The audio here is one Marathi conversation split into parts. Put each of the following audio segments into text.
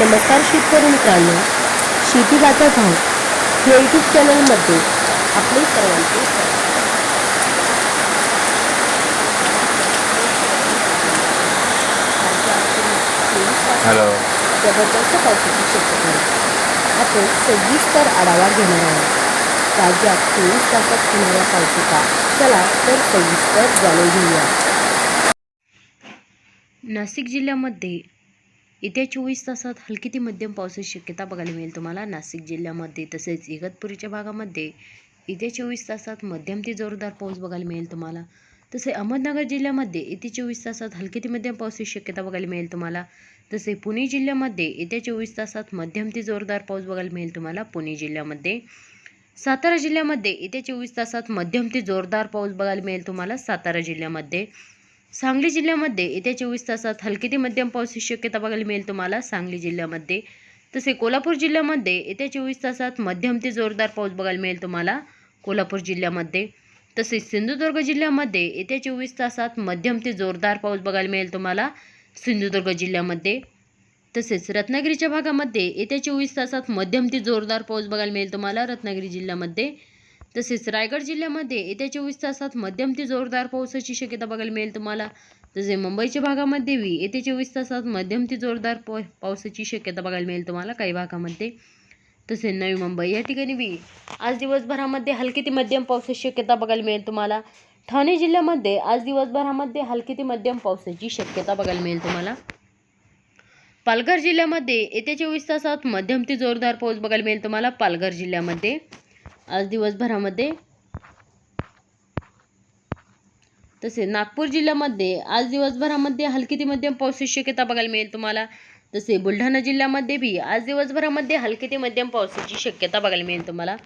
नमस्कार शेतकरी मित्रांनो शेती बाजार भाव या यूट्यूब चॅनलमध्ये आपले सर्वांचे. हॅलो जबरदस्त पावसाची शक्यता. आहे आपण सविस्तर आढावा घेणार आहोत. राज्यात चोवीस तासात होणाऱ्या पावसाचा चला तर सविस्तर जाणून घेऊया. नाशिक जिल्ह्यामध्ये येत्या चोवीस तासात हलकी ते मध्यम पावसाची शक्यता बघायला मिळेल तुम्हाला. नाशिक जिल्ह्यामध्ये तसेच इगतपुरीच्या भागामध्ये येत्या चोवीस तासात मध्यम ते जोरदार पाऊस बघायला मिळेल तुम्हाला. तसे अहमदनगर जिल्ह्यामध्ये येत्या चोवीस तासात हलकी ते मध्यम पावसाची शक्यता बघायला मिळेल तुम्हाला. तसे पुणे जिल्ह्यामध्ये येत्या चोवीस तासात मध्यम ते जोरदार पाऊस बघायला मिळेल तुम्हाला. पुणे जिल्ह्यामध्ये सातारा जिल्ह्यामध्ये येत्या चोवीस तासात मध्यम ते जोरदार पाऊस बघायला मिळेल तुम्हाला. सातारा जिल्ह्यामध्ये सांगली जिल्ह्यामध्ये येत्या चोवीस तासात हलकी ते मध्यम पावसाची शक्यता बघायला मिळेल तुम्हाला. सांगली जिल्ह्यामध्ये तसे कोल्हापूर जिल्ह्यामध्ये येत्या चोवीस तासात मध्यम ते जोरदार पाऊस बघायला मिळेल तुम्हाला. कोल्हापूर जिल्ह्यामध्ये तसेच सिंधुदुर्ग जिल्ह्यामध्ये येत्या चोवीस तासात मध्यम ते जोरदार पाऊस बघायला मिळेल तुम्हाला. सिंधुदुर्ग जिल्ह्यामध्ये तसेच रत्नागिरीच्या भागामध्ये येत्या चोवीस तासात मध्यम ते जोरदार पाऊस बघायला मिळेल तुम्हाला. रत्नागिरी जिल्ह्यामध्ये तसेच रायगड जिल्ह्यामध्ये येत्या चोवीस तासात मध्यम ते जोरदार पावसाची शक्यता बघायला मिळेल तुम्हाला. तसे मुंबईच्या भागामध्ये बी येत्या चोवीस तासात मध्यम ते जोरदार पावसाची शक्यता बघायला मिळेल तुम्हाला काही भागामध्ये. तसे नवी मुंबई या ठिकाणी बी आज दिवसभरामध्ये हलकी ते मध्यम पावसाची शक्यता बघायला मिळेल तुम्हाला. ठाणे जिल्ह्यामध्ये आज दिवसभरामध्ये हलकी ते मध्यम पावसाची शक्यता बघायला मिळेल तुम्हाला. पालघर जिल्ह्यामध्ये येत्या चोवीस तासात मध्यम ते जोरदार पाऊस बघायला मिळेल तुम्हाला. पालघर जिल्ह्यामध्ये आज दिवसभरामध्ये. तसे नागपूर जिल्ह्यामध्ये आज दिवसभरामध्ये हलकी ते मध्यम पावसाची शक्यता बघायला मिळेल तुम्हाला. तसे बुलढाणा जिल्ह्यामध्ये बी आज दिवसभरामध्ये हलकी ते मध्यम पावसाची शक्यता बघायला मिळेल तुम्हाला.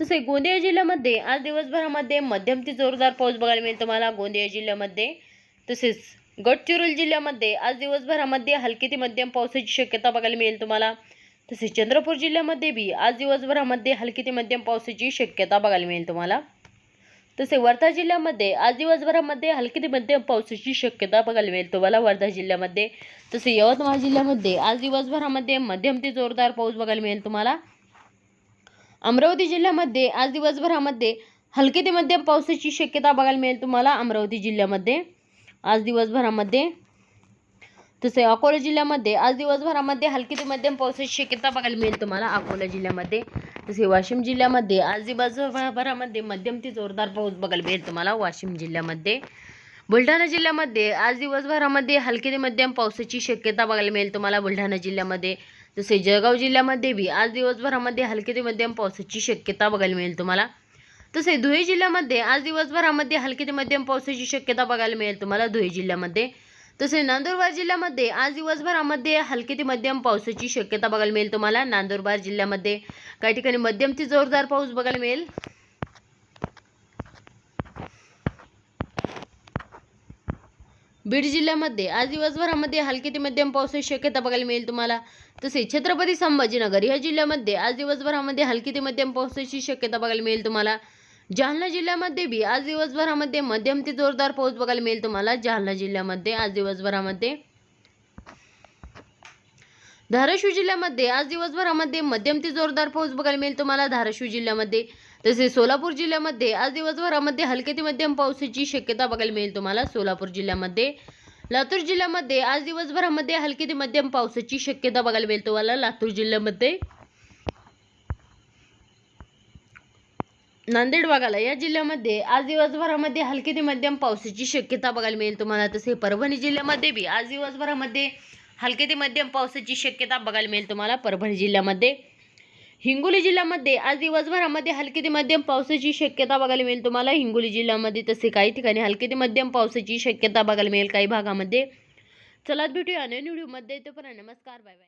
तसे गोंदिया जिल्ह्यामध्ये आज दिवसभरामध्ये मध्यम ते जोरदार पाऊस बघायला मिळेल तुम्हाला गोंदिया जिल्ह्यामध्ये. तसेच गडचिरोली जिल्ह्यामध्ये आज दिवसभरामध्ये हलकी ते मध्यम पावसाची शक्यता बघायला मिळेल तुम्हाला. तसेच चंद्रपूर जिल्ह्यामध्ये बी आज दिवसभरामध्ये हलकी ते मध्यम पावसाची शक्यता बघायला मिळेल तुम्हाला. तसे वर्धा जिल्ह्यामध्ये आज दिवसभरामध्ये हलकी ते मध्यम पावसाची शक्यता बघायला मिळेल तुम्हाला वर्धा जिल्ह्यामध्ये. तसे यवतमाळ जिल्ह्यामध्ये आज दिवसभरामध्ये मध्यम ते जोरदार पाऊस बघायला मिळेल तुम्हाला. अमरावती जिल्ह्यामध्ये आज दिवसभरामध्ये हलकी ते मध्यम पावसाची शक्यता बघायला मिळेल तुम्हाला अमरावती जिल्ह्यामध्ये. आज दिवसभरामध्ये तसे अकोला जिल्ह्यामध्ये आज दिवसभरामध्ये हलकी ते मध्यम पावसाची शक्यता बघायला मिळेल तुम्हाला अकोला जिल्ह्यामध्ये. तसे वाशिम जिल्ह्यामध्ये आज दिवसभरामध्ये मध्यम ते जोरदार पाऊस बघायला मिळेल तुम्हाला वाशिम जिल्ह्यामध्ये. बुलढाणा जिल्ह्यामध्ये आज दिवसभरामध्ये हलकी ते मध्यम पावसाची शक्यता बघायला मिळेल तुम्हाला बुलढाणा जिल्ह्यामध्ये. तसे जळगाव जिल्ह्यामध्ये बी आज दिवसभरामध्ये हलकी ते मध्यम पावसाची शक्यता बघायला मिळेल तुम्हाला. तसे धुळे जिल्ह्यामध्ये आज दिवसभरामध्ये हलकी ते मध्यम पावसाची शक्यता बघायला मिळेल तुम्हाला धुळे जिल्ह्यामध्ये. तसे नंदुरबार जिल्ह्यामध्ये आज दिवसभरामध्ये हलकी ते मध्यम पावसाची शक्यता बघायला मिळेल तुम्हाला. नंदुरबार जिल्ह्यामध्ये काही ठिकाणी मध्यम ते जोरदार पाऊस बघायला मिळेल. बीड जिल्ह्यामध्ये आज दिवसभरामध्ये हलकी ते मध्यम पावसाची शक्यता बघायला मिळेल तुम्हाला. तसेच छत्रपती संभाजीनगर या जिल्ह्यामध्ये आज दिवसभरामध्ये हलकी ते मध्यम पावसाची शक्यता बघायला मिळेल तुम्हाला. जालना जिल्ह्यामध्ये बी. आज दिवसभरामध्ये मध्यम ते जोरदार पाऊस बघायला मिळेल तुम्हाला. जालना जिल्ह्यामध्ये आज दिवसभरामध्ये. धाराशिव जिल्ह्यामध्ये आज दिवसभरामध्ये मध्यम ते जोरदार पाऊस बघायला मिळेल तुम्हाला. धाराशिव जिल्ह्यामध्ये तसेच सोलापूर जिल्ह्यामध्ये आज दिवसभरामध्ये हलके ते मध्यम पावसाची शक्यता बघायला मिळेल तुम्हाला. सोलापूर जिल्ह्यामध्ये लातूर जिल्ह्यामध्ये आज दिवसभरामध्ये हलके ते मध्यम पावसाची शक्यता बघायला मिळेल तुम्हाला. लातूर जिल्ह्यामध्ये. नांदेड वाघाला या जिल्ह्यामध्ये आज दिवसभरामध्ये हलकी ते मध्यम पावसाची शक्यता बघायला मिळेल तुम्हाला. तसे परभणी जिल्ह्यामध्ये बी आज दिवसभरामध्ये हलके ते मध्यम पावसाची शक्यता बघायला मिळेल तुम्हाला. परभणी जिल्ह्यामध्ये हिंगोली जिल्ह्यामध्ये आज दिवसभरामध्ये हलके ते मध्यम पावसाची शक्यता बघायला मिळेल तुम्हाला. हिंगोली जिल्ह्यामध्ये तसे काही ठिकाणी हलके ते मध्यम पावसाची शक्यता बघायला मिळेल काही भागामध्ये. चला भेटूया नवीन व्हिडिओमध्ये. तोपर्यंत नमस्कार. Bye bye.